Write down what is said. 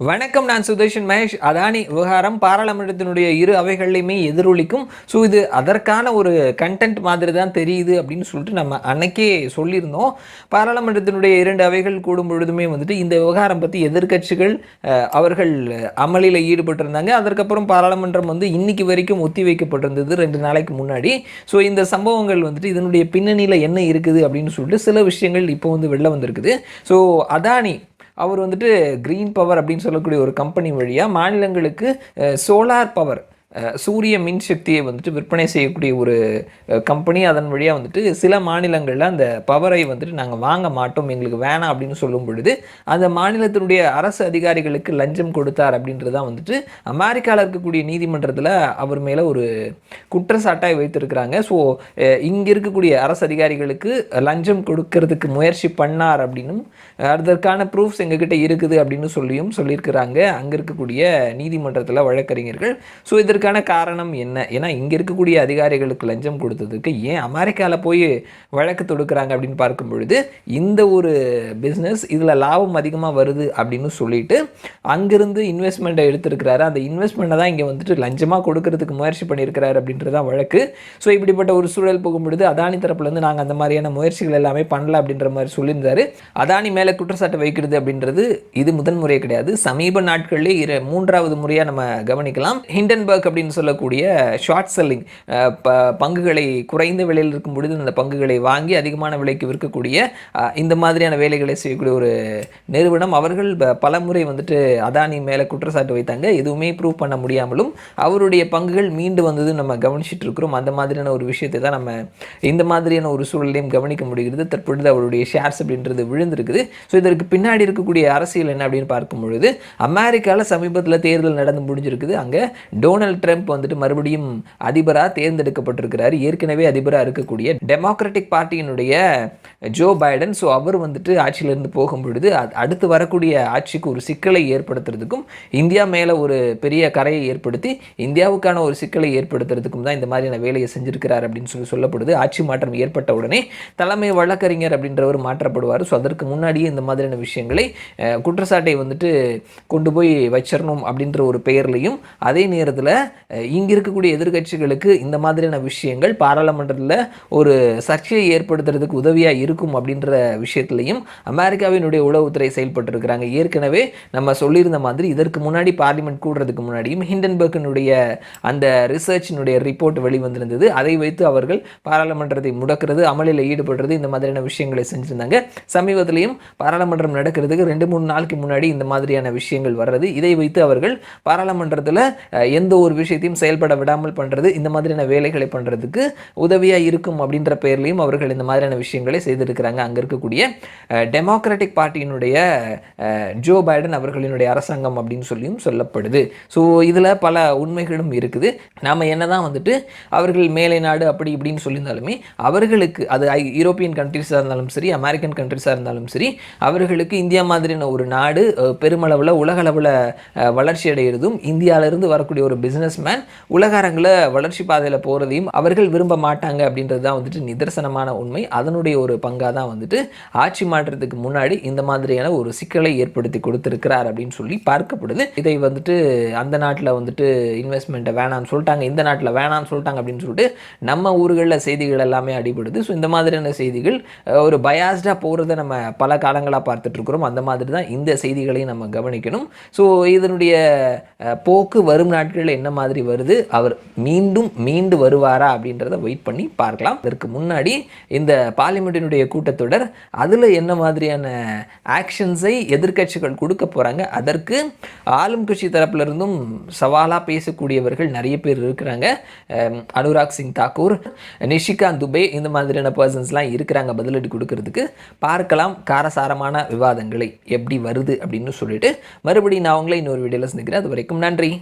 வணக்கம் நான் சுதர்ஷன் மகேஷ். அதானி விவகாரம் பாராளுமன்றத்தினுடைய இரு அவைகள்லையுமே எதிரொலிக்கும். ஸோ இது அதற்கான ஒரு கண்டென்ட் மாதிரி தான் தெரியுது அப்படின்னு சொல்லிட்டு நம்ம அன்னைக்கே சொல்லியிருந்தோம். பாராளுமன்றத்தினுடைய இரண்டு அவைகள் கூடும் பொழுதுமே வந்துட்டு இந்த விவகாரம் பற்றி எதிர்க்கட்சிகள் அவர்கள் அமளியில் ஈடுபட்டிருந்தாங்க. அதற்கப்புறம் பாராளுமன்றம் வந்து இன்னைக்கு வரைக்கும் ஒத்தி வைக்கப்பட்டிருந்தது ரெண்டு நாளைக்கு முன்னாடி. ஸோ இந்த சம்பவங்கள் வந்துட்டு இதனுடைய பின்னணியில் என்ன இருக்குது அப்படின்னு சொல்லிட்டு சில விஷயங்கள் இப்போ வந்து வெளில வந்திருக்குது. ஸோ அதானி அவர் வந்துட்டு க்ரீன் பவர் அப்படின்னு சொல்லக்கூடிய ஒரு கம்பெனி வழியாக மாநிலங்களுக்கு சோலார் பவர் சூரிய மின்சக்தியை வந்துட்டு விற்பனை செய்யக்கூடிய ஒரு கம்பெனி அதன் வழியாக வந்துட்டு சில மாநிலங்களில் அந்த பவரை வந்துட்டு நாங்கள் வாங்க மாட்டோம் எங்களுக்கு வேணாம் அப்படின்னு சொல்லும் பொழுது அந்த மாநிலத்தினுடைய அரசு அதிகாரிகளுக்கு லஞ்சம் கொடுத்தார் அப்படின்றது தான் வந்துட்டு அமெரிக்காவில் இருக்கக்கூடிய நீதிமன்றத்தில் அவர் மேலே ஒரு குற்றச்சாட்டாய் வைத்திருக்கிறாங்க. ஸோ இங்கே இருக்கக்கூடிய அரசு அதிகாரிகளுக்கு லஞ்சம் கொடுக்கறதுக்கு முயற்சி பண்ணார் அப்படின்னும் அதற்கான ப்ரூஃப்ஸ் எங்ககிட்ட இருக்குது அப்படின்னு சொல்லியும் சொல்லியிருக்கிறாங்க. அங்கே இருக்கக்கூடிய நீதிமன்றத்தில் வழக்கறிஞர்கள். ஸோ இதற்கு அதுக்கான காரணம் என்ன? ஏன்னா இங்கே இருக்கக்கூடிய அதிகாரிகளுக்கு லஞ்சம் கொடுத்ததுக்கு ஏன் அமெரிக்காவில் போய் வழக்கு தொடுக்கிறாங்க அப்படின்னு பார்க்கும் பொழுது இந்த ஒரு பிஸ்னஸ் இதில் லாபம் அதிகமாக வருது அப்படின்னு சொல்லிட்டு அங்கேருந்து இன்வெஸ்ட்மெண்ட்டை எடுத்திருக்கிறாரு. அந்த இன்வெஸ்ட்மெண்ட்டை தான் இங்கே வந்துட்டு லஞ்சமாக கொடுக்கறதுக்கு முயற்சி பண்ணியிருக்கிறாரு அப்படின்றது தான் வழக்கு. ஸோ இப்படிப்பட்ட ஒரு சூழல் போகும் பொழுது அதானி தரப்புலேருந்து நாங்கள் அந்த மாதிரியான முயற்சிகள் எல்லாமே பண்ணல அப்படின்ற மாதிரி சொல்லியிருந்தாரு. அதானி மேலே குற்றச்சாட்டு வைக்கிறது அப்படின்றது இது முதன் முறை கிடையாது. சமீப நாட்களிலே இரு மூன்றாவது முறையாக நம்ம கவனிக்கலாம். ஹிண்டன்பர்க் அப்படின்னு சொல்லக்கூடிய ஷார்ட் செல்லிங் பங்குகளை குறைந்த விலையில் இருக்கும் பொழுது அந்த பங்குகளை வாங்கி அதிகமான விலைக்கு விற்கக்கூடிய இந்த மாதிரியான வேலைகளை செய்யக்கூடிய ஒரு நிறுவனம். அவர்கள் பல முறை வந்துட்டு அதானி மேலே குற்றச்சாட்டு வைத்தாங்க. எதுவுமே ப்ரூவ் பண்ண முடியாமலும் அவருடைய பங்குகள் மீண்டு வந்தது நம்ம கவனிச்சிட்டு இருக்கிறோம். அந்த மாதிரியான ஒரு விஷயத்தை தான் நம்ம இந்த மாதிரியான ஒரு சூழலையும் கவனிக்க முடிகிறது. தற்பொழுது அவருடைய ஷேர்ஸ் அப்படின்றது விழுந்திருக்குது. ஸோ இதற்கு பின்னாடி இருக்கக்கூடிய அரசியல் என்ன அப்படின்னு பார்க்கும் பொழுது அமெரிக்காவில் சமீபத்தில் தேர்தல் நடந்து முடிஞ்சிருக்குது. அங்கே டொனால்ட் ட்ரம்ப் வந்துட்டு மறுபடியும் அதிபராக தேர்ந்தெடுக்கப்பட்டிருக்கிறார். ஏற்கனவே அதிபராக இருக்கக்கூடிய டெமோக்ராட்டிக் பார்ட்டியினுடைய ஜோ பைடன். ஸோ அவர் வந்துட்டு ஆட்சியிலிருந்து போகும் பொழுது அடுத்து வரக்கூடிய ஆட்சிக்கு ஒரு சிக்கலை ஏற்படுத்துறதுக்கும் இந்தியா மேலே ஒரு பெரிய கரையை ஏற்படுத்தி இந்தியாவுக்கான ஒரு சிக்கலை ஏற்படுத்துறதுக்கும் தான் இந்த மாதிரியான வேலையை செஞ்சிருக்கிறார் அப்படின்னு சொல்லி சொல்லப்படுது. ஆட்சி மாற்றம் ஏற்பட்ட உடனே தலைமை வழக்கறிஞர் அப்படின்றவர் மாற்றப்படுவார். ஸோ அதற்கு முன்னாடியே இந்த மாதிரியான விஷயங்களை குற்றச்சாட்டை வந்துட்டு கொண்டு போய் வச்சிடணும் அப்படின்ற ஒரு பெயர்லையும் அதே நேரத்தில் இங்கே இருக்கக்கூடிய எதிர்கட்சிகளுக்கு இந்த மாதிரியான விஷயங்கள் பாராளுமன்றத்தில் ஒரு சர்ச்சையை ஏற்படுத்துறதுக்கு உதவியாக இருக்கும் அப்படின்ற விஷயத்துலையும் அமெரிக்காவினுடைய உளவுத்துறை செயல்பட்டுருக்கிறாங்க. ஏற்கனவே நம்ம சொல்லியிருந்த மாதிரி இதற்கு முன்னாடி பார்லிமெண்ட் கூடுறதுக்கு முன்னாடியும் ஹிண்டன்பர்க்கினுடைய அந்த ரிசர்ச்சினுடைய ரிப்போர்ட் வெளிவந்திருந்தது. அதை வைத்து அவர்கள் பாராளுமன்றத்தை முடக்கிறது அமளியில் ஈடுபடுறது இந்த மாதிரியான விஷயங்களை செஞ்சுருந்தாங்க. சமீபத்திலையும் பாராளுமன்றம் நடக்கிறதுக்கு ரெண்டு மூணு நாளுக்கு முன்னாடி இந்த மாதிரியான விஷயங்கள் வர்றது. இதை வைத்து அவர்கள் பாராளுமன்றத்தில் எந்த ஒரு விஷயத்தையும் செயல்பட விடாமல் பண்ணுறது இந்த மாதிரியான வேலைகளை பண்ணுறதுக்கு உதவியாக இருக்கும் அப்படின்ற பெயர்லையும் அவர்கள் இந்த மாதிரியான விஷயங்களை செய்திருக்கிறாங்க. அங்கே இருக்கக்கூடிய டெமோக்ராட்டிக் பார்ட்டியினுடைய ஜோ பைடன் அவர்களினுடைய அரசாங்கம் அப்படின்னு சொல்லியும் சொல்லப்படுது. ஸோ இதில் பல உண்மைகளும் இருக்குது. நாம் என்ன தான் வந்துட்டு அவர்கள் மேலை நாடு அப்படி இப்படின்னு சொல்லியிருந்தாலுமே அவர்களுக்கு அது ஐ- யூரோப்பியன் கண்ட்ரிஸாக இருந்தாலும் சரி அமெரிக்கன் கண்ட்ரிஸாக இருந்தாலும் சரி அவர்களுக்கு இந்தியா மாதிரியான ஒரு நாடு பெருமளவில் உலகளவில் வளர்ச்சி அடைகிறதும் இந்தியாவிலிருந்து வரக்கூடிய ஒரு பிஸ்னஸ் பிஸ்னஸ்மேன் உலக அரங்கில் வளர்ச்சி பாதையில் போகிறதையும் அவர்கள் விரும்ப மாட்டாங்க அப்படின்றது தான் வந்துட்டு நிதர்சனமான உண்மை. அதனுடைய ஒரு பங்காக தான் வந்துட்டு ஆட்சி மாற்றத்துக்கு முன்னாடி இந்த மாதிரியான ஒரு சிக்கலை ஏற்படுத்தி கொடுத்துருக்கிறார் அப்படின்னு சொல்லி பார்க்கப்படுது. இதை வந்துட்டு அந்த நாட்டில் வந்துட்டு இன்வெஸ்ட்மெண்ட்டை வேணாம்னு சொல்லிட்டாங்க இந்த நாட்டில் வேணாம்னு சொல்லிட்டாங்க அப்படின்னு சொல்லிட்டு நம்ம ஊர்களில் செய்திகள் எல்லாமே அடிபடுது. ஸோ இந்த மாதிரியான செய்திகள் ஒரு பயாஸ்டாக போகிறத நம்ம பல காலங்களாக பார்த்துட்டு இருக்கிறோம். அந்த மாதிரி தான் இந்த செய்திகளையும் நம்ம கவனிக்கணும். ஸோ இதனுடைய போக்கு வரும் நாட்களில் என்ன மாதிரி வருது. அவர் மீண்டும் மீண்டு வருவாரா அப்படின்றத வெயிட் பண்ணி பார்க்கலாம். இதற்கு முன்னாடி இந்த பார்லிமெண்ட்டினுடைய கூட்டத்தொடர் அதில் என்ன மாதிரியான ஆக்ஷன்ஸை எதிர்க்கட்சிகள் கொடுக்க போகிறாங்க அதற்கு ஆளும் கட்சி தரப்பிலிருந்தும் சவாலாக பேசக்கூடியவர்கள் நிறைய பேர் இருக்கிறாங்க. அனுராக் சிங் தாக்கூர் நிஷிகாந்த் துபே இந்த மாதிரியான பர்சன்ஸ்லாம் இருக்கிறாங்க பதிலடி கொடுக்கறதுக்கு. பார்க்கலாம் காரசாரமான விவாதங்களை எப்படி வருது அப்படின்னு சொல்லிட்டு. மறுபடியும் நான் உங்களை இன்னொரு வீடியோவில் சந்திக்கிறேன். அது வரைக்கும் நன்றி.